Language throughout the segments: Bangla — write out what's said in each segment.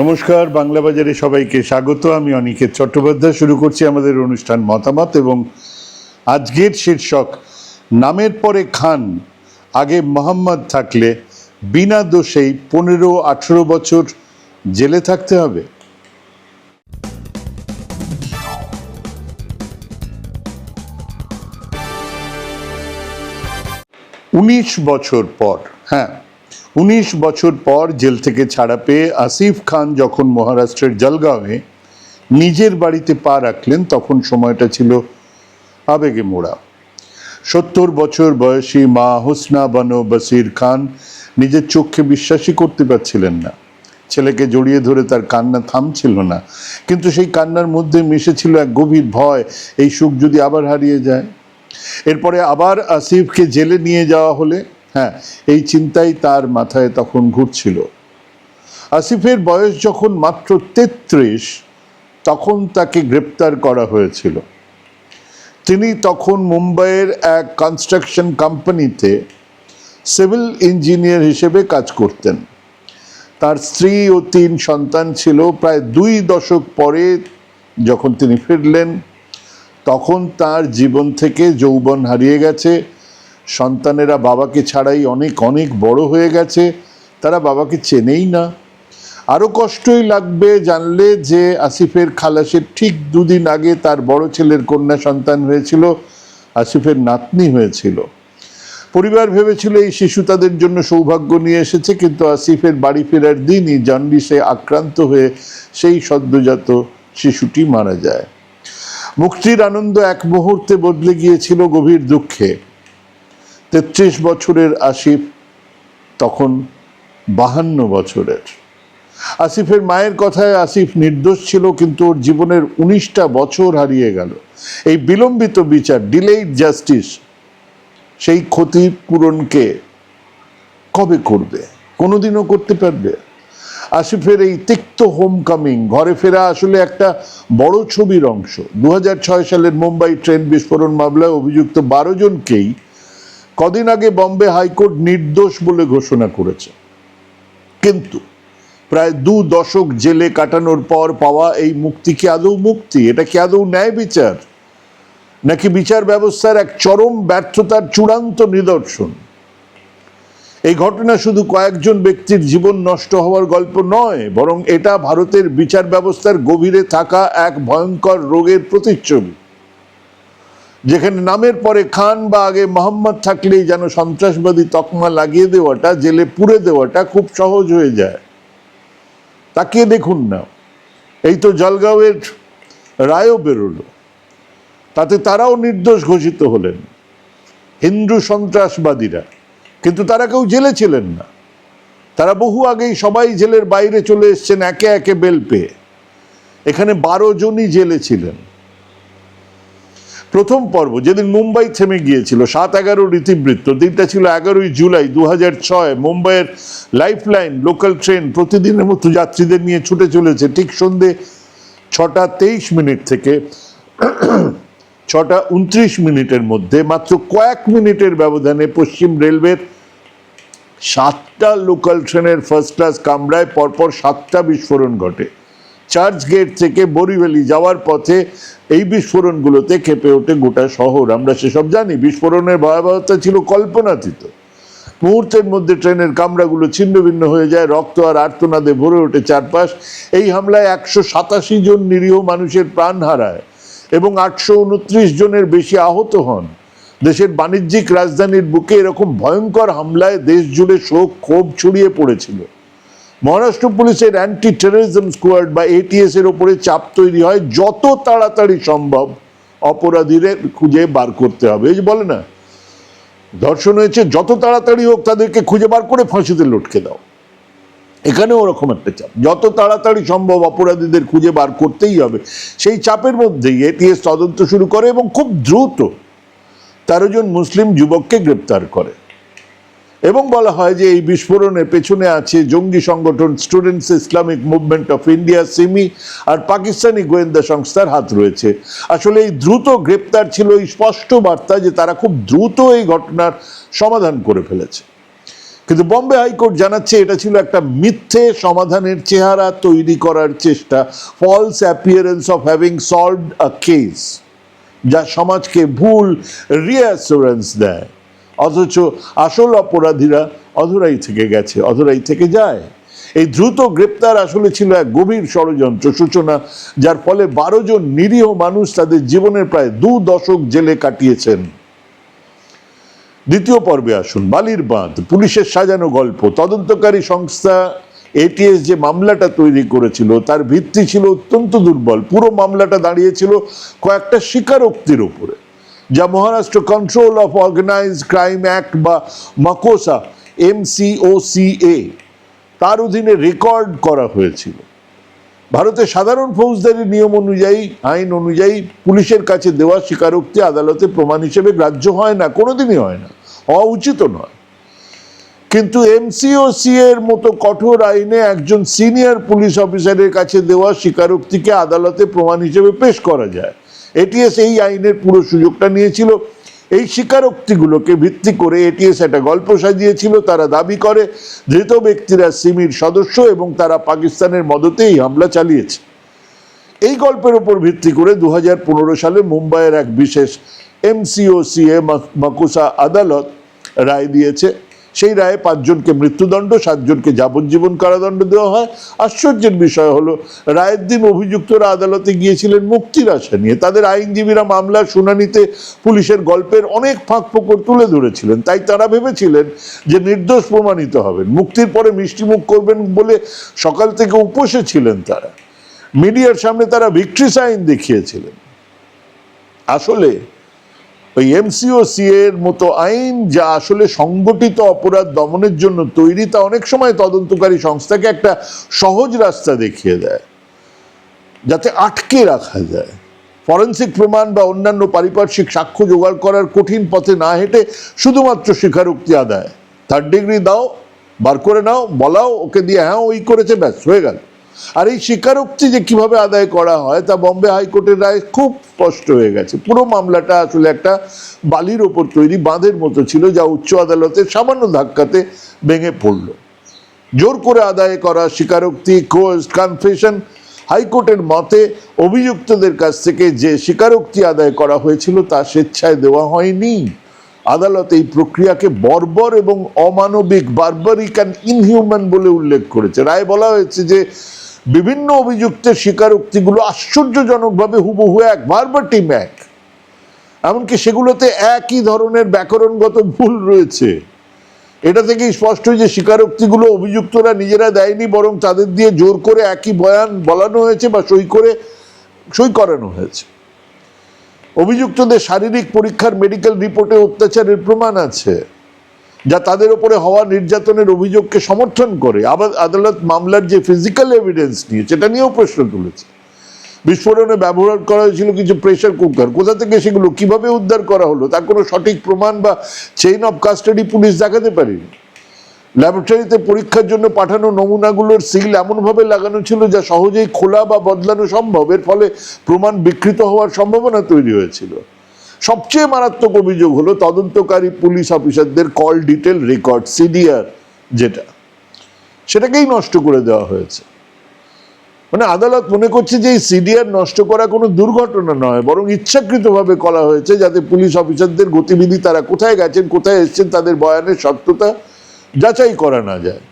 নমস্কার বাংলা বাজারে সবাইকে স্বাগত। আমি অনিকেত চট্টোপাধ্যায়। শুরু করছি আমাদের অনুষ্ঠান মতামত এবং আজকের শীর্ষক, নামের পরে খান, আগে মোহাম্মদ থাকলে বিনা দোষেই পনেরো আঠেরো বছর জেলে থাকতে হবে। উনিশ বছর পর হ্যাঁ উনিশ বছর পর জেল থেকে ছাড়া পেয়ে আসিফ খান যখন মহারাষ্ট্রের জলগাঁওয়ে নিজের বাড়িতে পা রাখলেন, তখন সময়টা ছিল আবেগে মোড়া। সত্তর বছর বয়সী মা হোসনা বানো বসির খান নিজের চোখে বিশ্বাসই করতে পারছিলেন না। ছেলেকে জড়িয়ে ধরে তার কান্না থামছিল না, কিন্তু সেই কান্নার মধ্যে মিশেছিল এক গভীর ভয়, এই সুখ যদি আবার হারিয়ে যায়। এরপরে আবার আসিফকে জেলে নিয়ে যাওয়া হলে হ্যাঁ এই চিন্তাই তার মাথায় তখন ঘুরছিল। আসিফের বয়স যখন মাত্র তেত্রিশ, তখন তাকে গ্রেপ্তার করা হয়েছিল। তিনি তখন মুম্বাইয়ের এক কনস্ট্রাকশন কোম্পানিতে সিভিল ইঞ্জিনিয়ার হিসেবে কাজ করতেন। তার স্ত্রী ও তিন সন্তান ছিল। প্রায় দুই দশক পরে যখন তিনি ফিরলেন, তখন তার জীবন থেকে যৌবন হারিয়ে গেছে। সন্তানেরা বাবাকে ছাড়াই অনেক অনেক বড় হয়ে গেছে, তারা বাবাকে চেনেই না। আরও কষ্টই লাগবে জানলে যে আসিফের খালাসের ঠিক দুদিন আগে তার বড় ছেলের কন্যা সন্তান হয়েছিল, আসিফের নাতনি হয়েছিল। পরিবার ভেবেছিল এই শিশু তাদের জন্য সৌভাগ্য নিয়ে এসেছে, কিন্তু আসিফের বাড়ি ফেরার দিনই জন্ডিসে আক্রান্ত হয়ে সেই সদ্যজাত শিশুটি মারা যায়। মুক্তির আনন্দ এক মুহূর্তে বদলে গিয়েছিল গভীর দুঃখে। তেত্রিশ বছরের আসিফ তখন বাহান্ন বছরের। আসিফের মায়ের কথায় আসিফ নির্দোষ ছিল, কিন্তু ওর জীবনের উনিশটা বছর হারিয়ে গেল। এই বিলম্বিত বিচার ডিলেইড জাস্টিস, সেই ক্ষতির পূরণকে কবে করবে? কোনোদিনও করতে পারবে? আসিফের এই তিক্ত হোম কামিং ঘরে ফেরা আসলে একটা বড় ছবির অংশ। দু হাজার ছয় সালের মুম্বাই ট্রেন বিস্ফোরণ মামলায় অভিযুক্ত বারো জনকেই কদিন আগে বম্বে হাইকোর্ট নির্দোষ বলে ঘোষণা করেছে। কিন্তু প্রায় দু দশক জেলে কাটানোর পর পাওয়া এই মুক্তি কি আদৌ মুক্তি? এটা কি আদৌ ন্যায় বিচার? নাকি বিচার ব্যবস্থার এক চরম ব্যর্থতার চূড়ান্ত নিদর্শন? এই ঘটনা শুধু কয়েকজন ব্যক্তির জীবন নষ্ট হওয়ার গল্প নয়, বরং এটা ভারতের বিচার ব্যবস্থার গভীরে থাকা এক ভয়ঙ্কর রোগের প্রতিচ্ছবি। যেখানে নামের পরে খান বা আগে মোহাম্মদ থাকলেই যেন সন্ত্রাসবাদী তকমা লাগিয়ে দেওয়াটা, জেলে পুরে দেওয়াটা খুব সহজ হয়ে যায়। তাকিয়ে দেখুন না, এই তো জলগাঁওয়ের রায়ও বেরোলো। তাতে তারাও নির্দোষ ঘোষিত হলেন, হিন্দু সন্ত্রাসবাদীরা। কিন্তু তারা কেউ জেলে ছিলেন না। তারা বহু আগেই সবাই জেলের বাইরে চলে এসছেন একে একে বেল পেয়ে। এখানে বারো জনই জেলে ছিলেন। প্রথম পর্ব যেদিন মুম্বাই থেমে গিয়েছিল, সাত এগারো ইতিবৃত্ত দিনটা ছিল এগারোই জুলাই দু হাজার ছয়, মুম্বাইয়ের লাইফ লাইন লোকাল ট্রেন প্রতিদিনের মতো যাত্রীদের নিয়ে ছুটে চলেছে ঠিক সন্ধে ছটা তেইশ মিনিট থেকে, ছটা উনত্রিশ মিনিটের মধ্যে, মাত্র কয়েক মিনিটের ব্যবধানে পশ্চিম রেলওয়ের সাতটা লোকাল ট্রেনের ফার্স্ট ক্লাস কামরায় পরপর সাতটা বিস্ফোরণ ঘটে। চার্চ গেট থেকে বরিভেলি যাওয়ার পথে এই বিস্ফোরণগুলোতে খেপে ওঠে গোটা শহর। আমরা সেসব জানি, বিস্ফোরণের ভয়াবহতা ছিল কল্পনাতীত। মুহূর্তের মধ্যে ট্রেনের কামরাগুলো ছিন্ন ভিন্ন হয়ে যায়, রক্ত আর আর্তনাদে ভরে ওঠে চারপাশ। এই হামলায় একশো সাতাশি জন নিরীহ মানুষের প্রাণ হারায় এবং আটশো উনত্রিশ জনের বেশি আহত হন। দেশের বাণিজ্যিক রাজধানীর বুকে এরকম ভয়ঙ্কর হামলায় দেশ জুড়ে শোক ক্ষোভ ছড়িয়ে পড়েছিল। মহারাষ্ট্র পুলিশের অ্যান্টি টেরোরিজম স্কোয়াড বা এটিএস এর ওপরে চাপ তৈরি হয়, যত তাড়াতাড়ি সম্ভব অপরাধীদের খুঁজে বার করতে হবে। এই যে বলে না, ধর্ষণ হয়েছে, যত তাড়াতাড়ি হোক তাদেরকে খুঁজে বার করে ফাঁসিতে লটকে দাও। এখানে ওরকম একটা চাপ। যত তাড়াতাড়ি সম্ভব অপরাধীদের খুঁজে বার করতেই হবে। সেই চাপের মধ্যেই এটিএস তদন্ত শুরু করে এবং খুব দ্রুত তেরো জন মুসলিম যুবককে গ্রেপ্তার করে। এবং বলা হয় যে এই বিস্ফোরণের পেছনে আছে জঙ্গি সংগঠন students Islamic movement of India SIMI আর পাকিস্তানি গোয়েন্দা সংস্থার হাত রয়েছে। আসলে এই দ্রুত গ্রেপ্তার ছিল এই স্পষ্ট বার্তা যে তারা খুব দ্রুত এই ঘটনার সমাধান করে ফেলেছে। কিন্তু বম্বে হাইকোর্ট জানাচ্ছে এটা ছিল একটা মিথ্যে সমাধানের চেহারা তৈরি করার চেষ্টা false appearance of having solved a case যা সমাজকে ভুল রিঅ্যাসুরেন্স দেয়। অথচ আসল অপরাধীরা অধরাই থেকে গেছে, অধরাই থেকে যায়। এই দ্রুত গ্রেপ্তার আসলে ছিল এক গভীর ষড়যন্ত্র সূচনা, যার ফলে বারো জন নিরীহ মানুষ তাদের জীবনের প্রায় দু দশক জেলে কাটিয়েছেন। দ্বিতীয় পর্বে আসুন, বালির বাঁধ, পুলিশের সাজানো গল্প। তদন্তকারী সংস্থা এটিএস যে মামলাটা তৈরি করেছিল, তার ভিত্তি ছিল অত্যন্ত দুর্বল। পুরো মামলাটা দাঁড়িয়েছিল কয়েকটা স্বীকারোক্তির উপরে। যা Maharashtra control of organise crime act বা মাকোসা এমসিওসিএ তার অধীনে রেকর্ড করা হয়েছিল। ভারতের সাধারণ ফৌজদারি নিয়ম অনুযায়ী, আইন অনুযায়ী পুলিশের কাছে দেওয়া স্বীকারোক্তি আদালতে প্রমাণ হিসেবে গ্রাহ্য হয় না, কোনোদিনই হয় না হওয়া উচিত নয়। কিন্তু এমসিওসি এর মতো কঠোর আইনে একজন সিনিয়র পুলিশ অফিসারের কাছে দেওয়া স্বীকারোক্তিকে আদালতে প্রমাণ হিসেবে পেশ করা যায়। এটিএস এই আইনের পুরো সুযোগটা নিয়েছিল। এই স্বীকারোক্তিগুলোকে ভিত্তি করে এটিএস একটা গল্প সাজিয়েছিল, তারা দাবি করে, ধৃত ব্যক্তিরা সিমির সদস্য এবং তারা পাকিস্তানের মদতে এই হামলা চালিয়েছে। এই গল্পের উপর ভিত্তি করে দু হাজার পনেরো সালে মুম্বাইয়ের এক বিশেষ এমসিওসিএ মাকুসা আদালত রায় দিয়েছে। সেই রায়ে পাঁচজনকে মৃত্যুদণ্ড, সাতজনকে যাবজ্জীবন কারাদণ্ড দেওয়া হয়। আশ্চর্যের বিষয় হলো, রায়ের দিন অভিযুক্তরা আদালতে গিয়েছিলেন মুক্তির আশা নিয়ে। তাদের আইনজীবীরা মামলার শুনানিতে পুলিশের গল্পের অনেক ফাঁক ফোকর তুলে ধরেছিলেন। তাই তারা ভেবেছিলেন যে নির্দোষ প্রমাণিত হবেন। মুক্তির পরে মিষ্টিমুখ করবেন বলে সকাল থেকে উপসে ছিলেন তারা। মিডিয়ার সামনে তারা ভিক্টরি সাইন দেখিয়েছিলেন। আসলে ওই এমসিওসি এর মতো আইন যা আসলে সংগঠিত অপরাধ দমনের জন্য তৈরি, তা অনেক সময় তদন্তকারী সংস্থাকে একটা সহজ রাস্তা দেখিয়ে দেয়, যাতে আটকে রাখা যায়। ফরেন্সিক প্রমাণ বা অন্যান্য পারিপার্শ্বিক সাক্ষ্য জোগাড় করার কঠিন পথে না হেঁটে শুধুমাত্র স্বীকারোক্তি আদায়। থার্ড ডিগ্রি দাও, বার করে নাও, বলাও, ওকে দিয়ে হ্যাঁ ওই করেছে, ব্যাস, হয়ে গেল। আর এই স্বীকারোক্তি যে কীভাবে আদায় করা হয়, তা বম্বে হাইকোর্টের রায় খুব স্পষ্ট হয়ে গেছে। পুরো মামলাটা আসলে একটা বালির ওপর তৈরি, বাঁধের মতো ছিল, যা উচ্চ আদালতের সামান্য ধাক্কাতে ভেঙে পড়ল। জোর করে আদায় করা স্বীকারোক্তি, কোর্স, কনফেশন, হাইকোর্টের মতে অভিযুক্তদের কাছ থেকে যে স্বীকারোক্তি আদায় করা হয়েছিল, তা স্বেচ্ছায় দেওয়া হয়নি। আদালত এই প্রক্রিয়াকে বর্বর এবং অমানবিক, বারবারিক অ্যান্ড ইনহিউম্যান বলে উল্লেখ করেছে। রায় বলা হয়েছে যে বিভিন্ন অভিযুক্তের স্বীকারোক্তিগুলো আশ্চর্যজনকভাবে হুবহু এক ভার্বাটিম এক। এমনকি সেগুলোতে একই ধরনের ব্যাকরণগত ভুল রয়েছে। এটা থেকেই স্পষ্ট যে স্বীকারোক্তিগুলো অভিযুক্তরা নিজেরা দেয়নি, বরং তাদের দিয়ে জোর করে একই বয়ান বলানো হয়েছে বা সই করে, সই করানো হয়েছে। অভিযুক্তদের শারীরিক পরীক্ষার মেডিকেল রিপোর্টে অত্যাচারের প্রমাণ আছে। যা তাদের উপরে হওয়া নির্যাতনের অভিযোগকে সমর্থন করে। আবার আদালত মামলার যে ফিজিক্যাল এভিডেন্স নিয়ে, সেটা নিয়েও প্রশ্ন তুলেছে। বিস্ফোরণে ব্যবহার করা হয়েছিল কিছু প্রেশার কুকার কোথা থেকে সেগুলো, কীভাবে উদ্ধার করা হলো, তার কোনো সঠিক প্রমাণ বা চেইন অফ কাস্টাডি পুলিশ দেখাতে পারেনি। ল্যাবরেটরিতে পরীক্ষার জন্য পাঠানো নমুনাগুলোর সিল এমনভাবে লাগানো ছিল যা সহজেই খোলা বা বদলানো সম্ভব। এর ফলে প্রমাণ বিকৃত হওয়ার সম্ভাবনা তৈরি হয়েছিল। সবচেয়ে মারাত্মক অভিযোগ হলো তদন্তকারী পুলিশ অফিসারদের কল ডিটেল রেকর্ড, সিডিআর যেটা, সেটাকেই নষ্ট করে দেওয়া হয়েছে। মানে আদালত মনে করছে যে এই সিডিআর নষ্ট করা কোনো দুর্ঘটনা নয়, বরং ইচ্ছাকৃতভাবে করা হয়েছে যাতে পুলিশ অফিসারদের গতিবিধি, তারা কোথায় গেছেন, কোথায় এসেছেন, তাদের বয়ানের সত্যতা যাচাই করা না যায়।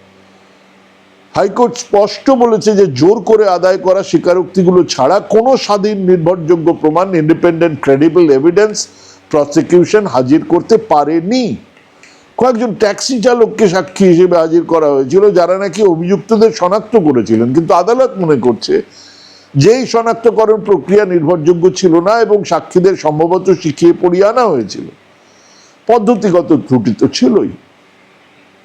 হাইকোর্ট স্পষ্ট বলেছে যে জোর করে আদায় করা স্বীকারোক্তিগুলো ছাড়া কোনো স্বাধীন নির্ভরযোগ্য প্রমাণ ইন্ডিপেন্ডেন্ট ক্রেডিবল এভিডেন্স প্রসিকিউশন হাজির করতে পারেনি। কয়েকজন ট্যাক্সি চালককে সাক্ষী হিসেবে হাজির করা হয়েছিল, যারা নাকি অভিযুক্তদের শনাক্ত করেছিলেন। কিন্তু আদালত মনে করছে যেই শনাক্তকরণ প্রক্রিয়া নির্ভরযোগ্য ছিল না এবং সাক্ষীদের সম্ভবত শিখিয়ে পড়িয়ে আনা হয়েছিল। পদ্ধতিগত ত্রুটি তো ছিলই।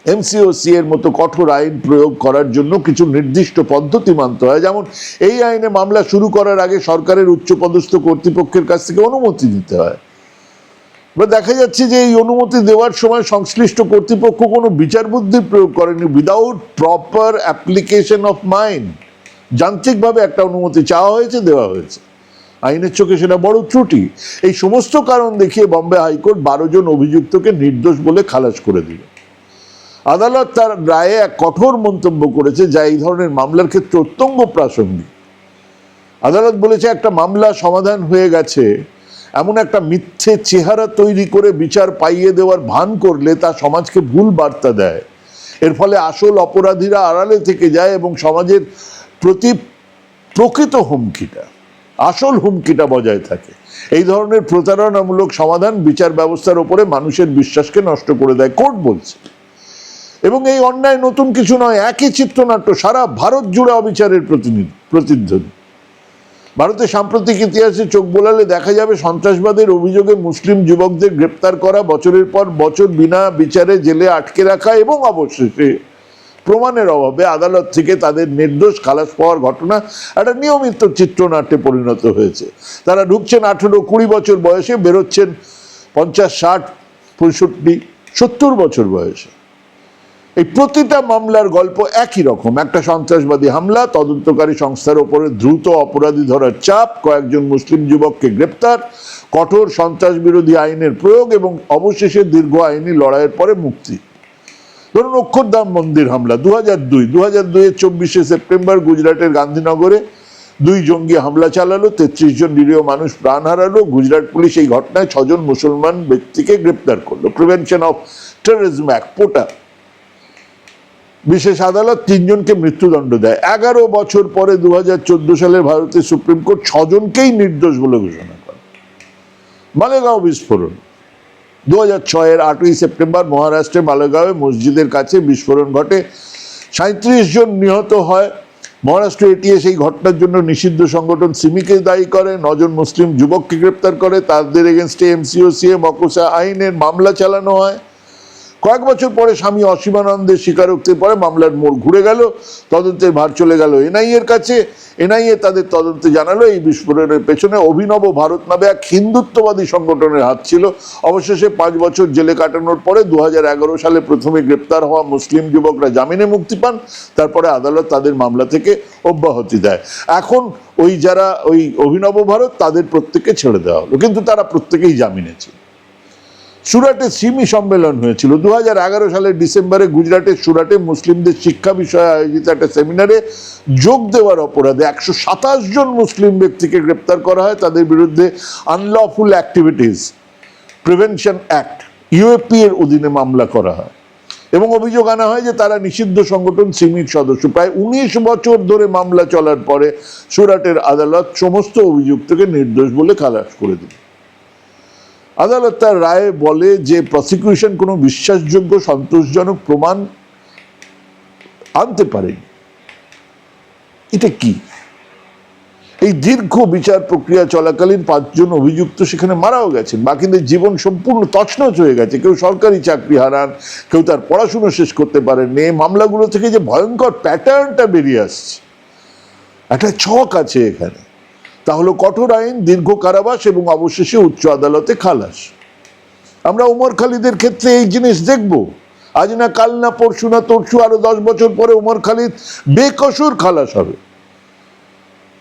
এমসিওসি এর মতো কঠোর আইন প্রয়োগ করার জন্য কিছু নির্দিষ্ট পদ্ধতি মানতে হয়। যেমন, এই আইনে মামলা শুরু করার আগে সরকারের উচ্চপদস্থ কর্তৃপক্ষের কাছ থেকে অনুমতি দিতে হয়। এবার দেখা যাচ্ছে যে এই অনুমতি দেওয়ার সময় সংশ্লিষ্ট কর্তৃপক্ষ কোনো বিচার বুদ্ধি প্রয়োগ করেনি without proper application of mind যান্ত্রিকভাবে একটা অনুমতি চাওয়া হয়েছে, দেওয়া হয়েছে। আইনের চোখে সেটা বড় ত্রুটি। এই সমস্ত কারণ দেখিয়ে বম্বে হাইকোর্ট বারো জন অভিযুক্তকে নির্দোষ বলে খালাস করে দিল। আদালত তার রায়ে এক কঠোর মন্তব্য করেছে, যা এই ধরনের মামলার ক্ষেত্রে অত্যন্ত প্রাসঙ্গিক। আদালত বলেছে, একটা মামলা সমাধান হয়ে গেছে, এমন একটা মিথ্যে চেহারা তৈরি করে বিচার পাইয়ে দেওয়ার ভান করলে তা সমাজকে ভুল বার্তা দেয়। এর ফলে আসল অপরাধীরা আড়ালে থেকে যায় এবং সমাজের প্রতি প্রকৃত হুমকিটা, আসল হুমকিটা বজায় থাকে। এই ধরনের প্রতারণামূলক সমাধান বিচার ব্যবস্থার উপরে মানুষের বিশ্বাসকে নষ্ট করে দেয়, কোর্ট বলছে। এবং এই অন্যায় নতুন কিছু নয়, একই চিত্রনাট্য, সারা ভারত জুড়ে অবিচারের প্রতিধ্বনি। ভারতের সাম্প্রতিক ইতিহাসে চোখ বোলালে দেখা যাবে সন্ত্রাসবাদের অভিযোগে মুসলিম যুবকদের গ্রেপ্তার করা, বছরের পর বছর বিনা বিচারে জেলে আটকে রাখা এবং অবশেষে প্রমাণের অভাবে আদালত থেকে তাদের নির্দোষ খালাস পাওয়ার ঘটনা একটা নিয়মিত চিত্রনাট্যে পরিণত হয়েছে। তারা ঢুকছেন আঠেরো কুড়ি বছর বয়সে, বেরোচ্ছেন পঞ্চাশ, ষাট, পঁয়ষট্টি, সত্তর বছর বয়সে। এই প্রতিটা মামলার গল্প একই রকম। একটা সন্ত্রাসবাদী হামলা, তদন্তকারী সংস্থার ওপরে দ্রুত অপরাধী ধরার চাপ, কয়েকজন মুসলিম যুবককে গ্রেপ্তার, কঠোর সন্ত্রাস বিরোধী আইনের প্রয়োগ এবং অবশেষে দীর্ঘ আইনি লড়াইয়ের পরে মুক্তি। ধরুন অক্ষরধাম মন্দির হামলা দু হাজার দুই। দু হাজার দুইয়ের চব্বিশে সেপ্টেম্বর গুজরাটের গান্ধীনগরে দুই জঙ্গি হামলা চালালো, তেত্রিশ জন নিরীহ মানুষ প্রাণ হারালো। গুজরাট পুলিশ এই ঘটনায় ছজন মুসলমান ব্যক্তিকে গ্রেপ্তার করল। Prevention of terrorism act POTA বিশেষ আদালত তিনজনকে মৃত্যুদণ্ড দেয়। এগারো বছর পরে দু হাজার চোদ্দ সালে ভারতের সুপ্রিম কোর্ট ছজনকেই নির্দোষ বলে ঘোষণা করে। মালেগাঁও বিস্ফোরণ। দু হাজার ছয়ের আটই সেপ্টেম্বর মহারাষ্ট্রে মালেগাঁওয়ে মসজিদের কাছে বিস্ফোরণ ঘটে। সাঁত্রিশ জন নিহত হয়। মহারাষ্ট্র এটিএ সেই ঘটনার জন্য নিষিদ্ধ সংগঠন সিমিকে দায়ী করে। নজন মুসলিম যুবককে গ্রেপ্তার করে। তাদের এগেনস্টে এমসিওসিএ মকসা আইনের মামলা চালানো হয়। কয়েক বছর পরে স্বামী অসীমানন্দের স্বীকারোক্তির পরে মামলার মোড় ঘুরে গেল, তদন্তের ভার চলে গেল। এনআইএ এর কাছে, এনআইএ তাদের তদন্তে জানালো, এই বিস্ফোরণের পেছনে অভিনব ভারত নামে এক হিন্দুত্ববাদী সংগঠনের হাত ছিল। অবশেষে পাঁচ বছর জেলে কাটানোর পরে দু হাজার এগারো সালে প্রথমে গ্রেপ্তার হওয়া মুসলিম যুবকরা জামিনে মুক্তি পান, তারপরে আদালত তাদের মামলা থেকে অব্যাহতি দেয়। এখন ওই যারা, ওই অভিনব ভারত, তাদের প্রত্যেককে ছেড়ে দেওয়া হলো, কিন্তু তারা প্রত্যেকেই জামিনে ছিল। সুরাটে সিমি সম্মেলন হয়েছিল। দু সালের ডিসেম্বরে গুজরাটের সুরাটে মুসলিমদের শিক্ষা বিষয়ে আয়োজিত একটা সেমিনারে যোগ দেওয়ার অপরাধে একশো সাতাশ জন মুসলিম ব্যক্তিকে গ্রেপ্তার করা হয়। তাদের বিরুদ্ধে unlawful activities prevention act UAP এর অধীনে মামলা করা হয়। এবং অভিযোগ আনা হয় যে তারা নিষিদ্ধ সংগঠন সিমির সদস্য। প্রায় উনিশ বছর ধরে মামলা চলার পরে সুরাটের আদালত সমস্ত অভিযুক্তকে নির্দোষ বলে খালাস করে দিল। আদালত তার রায়ে বলে যে প্রসিকিউশন কোনো বিশ্বাসযোগ্য সন্তোষজনক প্রমাণ আনতে পারেনি। এটা কি? এই দীর্ঘ বিচার প্রক্রিয়া চলাকালীন পাঁচজন অভিযুক্ত সেখানে মারাও গেছেন। বাকিদের জীবন সম্পূর্ণ তছনছ হয়ে গেছে। কেউ সরকারি চাকরি হারান, কেউ তার পড়াশুনো শেষ করতে পারেননি। এই মামলাগুলো থেকে যে ভয়ঙ্কর প্যাটার্নটা বেরিয়ে আসছে। একটা ছক আছে এখানে। তা হলো কঠোর আইন, দীর্ঘ কারাবাস এবং অবশেষে উচ্চ আদালতে খালাস। আমরা উমর খালিদের ক্ষেত্রে এই জিনিস দেখব। আজ না কাল না পরশু না তরশু, আরও দশ বছর পরে উমর খালিদ বেকসুর খালাস হবে।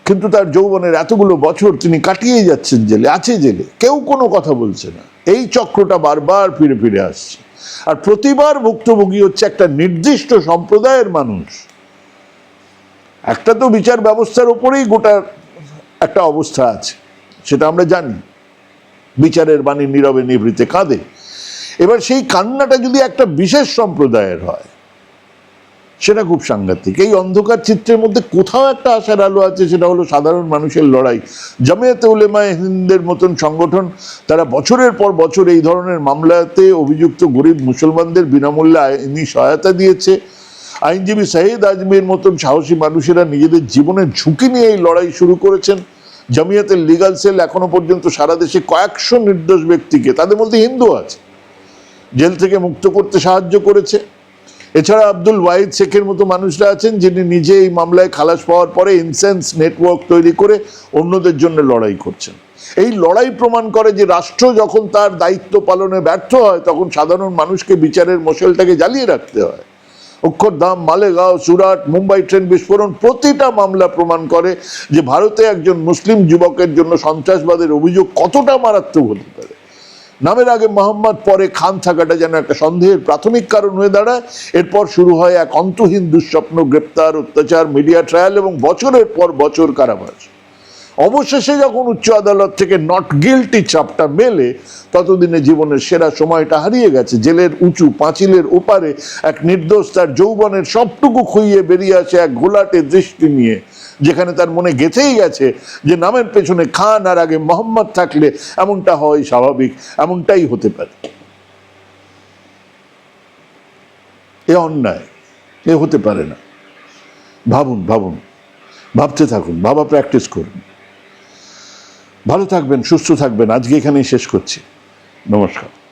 কিন্তু তার যৌবনের এতগুলো বছর তিনি কাটিয়ে যাচ্ছেন জেলে, আছে জেলে। কেউ কোনো কথা বলছে না। এই চক্রটা বারবার ফিরে ফিরে আসছে। আর প্রতিবার ভুক্তভোগী হচ্ছে একটা নির্দিষ্ট সম্প্রদায়ের মানুষ। একটা তো বিচার ব্যবস্থার উপরেই গোটা একটা অবস্থা আছে, সেটা আমরা জানি। বিচারের বাণী নীরবে নিভৃতে কাঁদে। এবার সেই কান্নাটা যদি একটা বিশেষ সম্প্রদায়ের হয়, সেটা খুব সাংঘাতিক। এই অন্ধকার চিত্রের মধ্যে কোথাও একটা আশার আলো আছে, সেটা হলো সাধারণ মানুষের লড়াই। জামিয়াতে উলেমায়ে হিন্দের মতন সংগঠন, তারা বছরের পর বছর এই ধরনের মামলাতে অভিযুক্ত গরিব মুসলমানদের বিনামূল্যে আইনি সহায়তা দিয়েছে। আইনজীবী সাহিদ আজমির মতন সাহসী মানুষেরা নিজেদের জীবনের ঝুঁকি নিয়ে এই লড়াই শুরু করেছেন। জামিয়াতের লিগাল সেল এখনও পর্যন্ত সারা দেশে কয়েকশো নির্দোষ ব্যক্তিকে, তাদের মধ্যে হিন্দু আছে, জেল থেকে মুক্ত করতে সাহায্য করেছে। এছাড়া আব্দুল ওয়াহিদ শেখের মতো মানুষরা আছেন যিনি নিজে এই মামলায় খালাস পাওয়ার পরে ইনসেন্স নেটওয়ার্ক তৈরি করে অন্যদের জন্য লড়াই করছেন। এই লড়াই প্রমাণ করে যে রাষ্ট্র যখন তার দায়িত্ব পালনে ব্যর্থ হয়, তখন সাধারণ মানুষকে বিচারের মশলটাকে জ্বালিয়ে রাখতে হয়। অক্ষরধাম, মালেগাঁও, সুরাট, মুম্বাই ট্রেন বিস্ফোরণ প্রতিটা মামলা প্রমাণ করে যে ভারতে একজন মুসলিম যুবকের জন্য সন্ত্রাসবাদের অভিযোগ কতটা মারাত্মক হতে পারে। নামের আগে মোহাম্মদ, পরে খান থাকাটা যেন একটা সন্দেহের প্রাথমিক কারণ হয়ে দাঁড়ায়। এরপর শুরু হয় এক অন্তহীন দুঃস্বপ্ন, গ্রেপ্তার, অত্যাচার, মিডিয়া ট্রায়াল এবং বছরের পর বছর কারাবাস। অবশেষে যখন উচ্চ আদালত থেকে নট গিলটি চাপটা মেলে, ততদিনে জীবনের সেরা সময়টা হারিয়ে গেছে। জেলের উঁচু পাঁচিলের ওপারে এক নির্দোষ তার যৌবনের সবটুকু খুইয়ে বেরিয়ে আসে এক ঘোলাটে দৃষ্টি নিয়ে, যেখানে তার মনে গেঁথেই গেছে যে নামের পেছনে খান আর আগে মোহাম্মদ থাকলে এমনটা হয় স্বাভাবিক, এমনটাই হতে পারে। এ অন্যায়, এ হতে পারে না। ভাবুন ভাবুন, ভাবতে থাকুন, ভাবা প্র্যাকটিস করুন। ভালো থাকবেন সুস্থ থাকবেন। আজকে এখানেই শেষ করছি। নমস্কার।